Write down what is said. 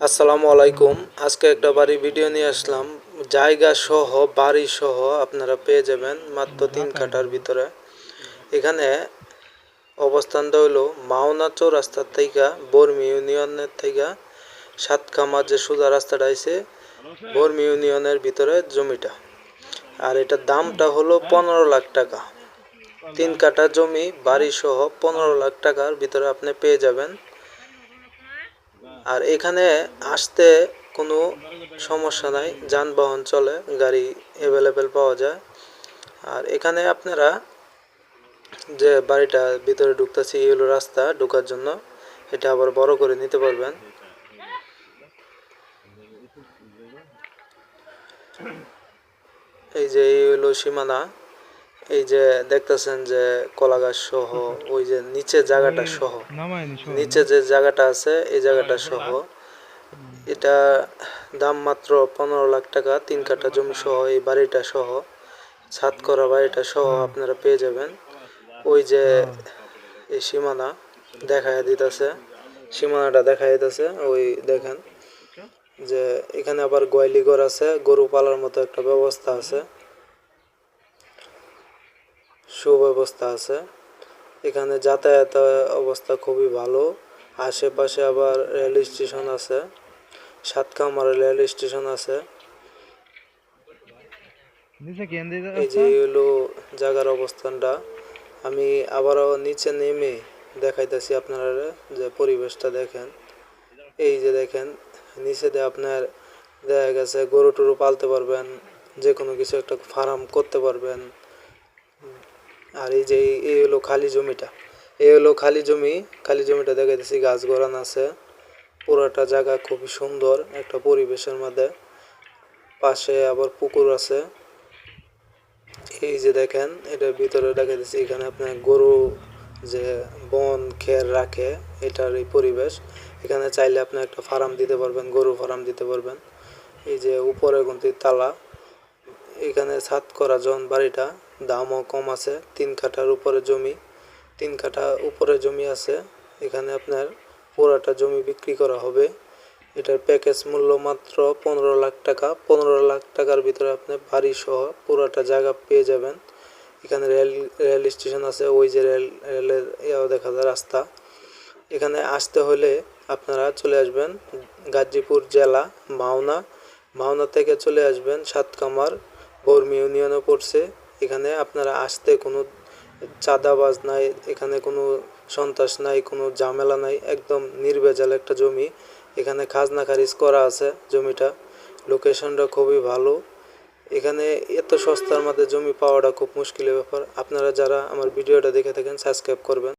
আসসালামু আলাইকুম। আজকে একটা বাড়ি ভিডিও নিয়ে আসলাম। জায়গা সহ বাড়ি সহ আপনারা পেয়ে যাবেন মাত্র তিন কাঠার ভিতরে। এখানে অবস্থানটা হলো মাওনা রাস্তার থেকে বর্মি ইউনিয়নের থেকে সাতখামা যে সোজা রাস্তাটা আছে বর্মি ইউনিয়নের ভিতরে জমিটা। আর এটার দামটা হলো পনেরো লাখ টাকা। তিন কাঠা জমি বাড়ি সহ পনেরো লাখ টাকার ভিতরে আপনি পেয়ে যাবেন। আর এখানে আসতে কোনো সমস্যা নাই, যানবাহন চলে, গাড়ি অ্যাভেলেবেল পাওয়া যায়। আর এখানে আপনারা যে বাড়িটা ভিতরে ঢুকতেছি এই হলো রাস্তা ঢোকার জন্য, এটা আবার বড় করে নিতে পারবেন। এই যে এই হলো সীমানা। এই যে দেখতেছেন যে কলা গাছ সহ ওই যে নিচে জায়গাটা সহ। নিচে যে জায়গাটা আছে এই জায়গাটা সহ। এটা দাম মাত্র পনেরো লাখ টাকা তিন কাঠা জমি সহ এই বাড়িটা সহ। ছাদ করা বাড়িটা সহ আপনারা পেয়ে যাবেন। ওই যে এই সীমানা দেখায় দিতেছে। সীমানাটা দেখা দিতেছে ওই দেখেন। যে এখানে আবার গোয়ালি ঘর আছে গরু পালার মতো একটা ব্যবস্থা আছে। সুব্যবস্থা আছে। এখানে যাতায়াত অবস্থা খুবই ভালো। আশেপাশে আবার রেল স্টেশন আছে। সাতকামার রেল স্টেশন আছে। এই যে হলো জায়গার অবস্থানটা। আমি আবারও নিচে নেমে দেখাইতেছি আপনারা যে পরিবেশটা দেখেন। এই যে দেখেন নিচে দিয়ে আপনার দেখা গেছে গরু টরু পালতে পারবেন যে কোনো কিছু একটা ফার্ম করতে পারবেন। আর এই যে এই- হলো খালি জমিটা। এই হলো খালি জমি। খালি জমিটা দেখাইতেছি গাছ গড়ান আছে। পুরাটা জায়গা খুবই সুন্দর, একটা পরিবেশের মধ্যে। পাশে আবার পুকুর আছে। এই যে দেখেন এটার ভিতরে দেখাইতেছি এখানে আপনার গরু যে বন, খের রাখে, এটার এই পরিবেশ। এখানে চাইলে আপনি একটা ফার্ম দিতে পারবেন, গরু ফার্ম দিতে পারবেন। এই যে উপরে কিন্তু তালা। এখানে ছাদ করা যখন বাড়িটা। দামও কম আছে, তিন কাঠার উপরে জমি, তিন কাঠা উপরে জমি আছে। এখানে আপনার পুরাটা জমি বিক্রি করা হবে। এটার প্যাকেজ মূল্য মাত্র পনেরো লাখ টাকা। পনেরো লাখ টাকার ভিতরে আপনি বাড়ি সহ পুরাটা জায়গা পেয়ে যাবেন। এখানে রেল রেল স্টেশন আছে, ওই যে রেল, রেলের ইয়াও দেখা যায় রাস্তা। এখানে আসতে হলে আপনারা চলে আসবেন গাজীপুর জেলা মাওনা। মাওনা থেকে চলে আসবেন সাতকামার, বর্মি ইউনিয়নে পড়ছে। এখানে আপনারা আসতে কোনো চাঁদাবাজ নাই, এখানে কোনো সন্ত্রাস নাই, কোনো ঝামেলা নাই, একদম নির্ভেজাল একটা জমি। এখানে খাজনা খারিজ করা আছে জমিটা। লোকেশনটা খুবই ভালো। এখানে এত সস্তার মধ্যে জমি পাওয়াটা খুব মুশকিলের ব্যাপার। আপনারা যারা আমার ভিডিওটা দেখে থাকেন সাবস্ক্রাইব করবেন।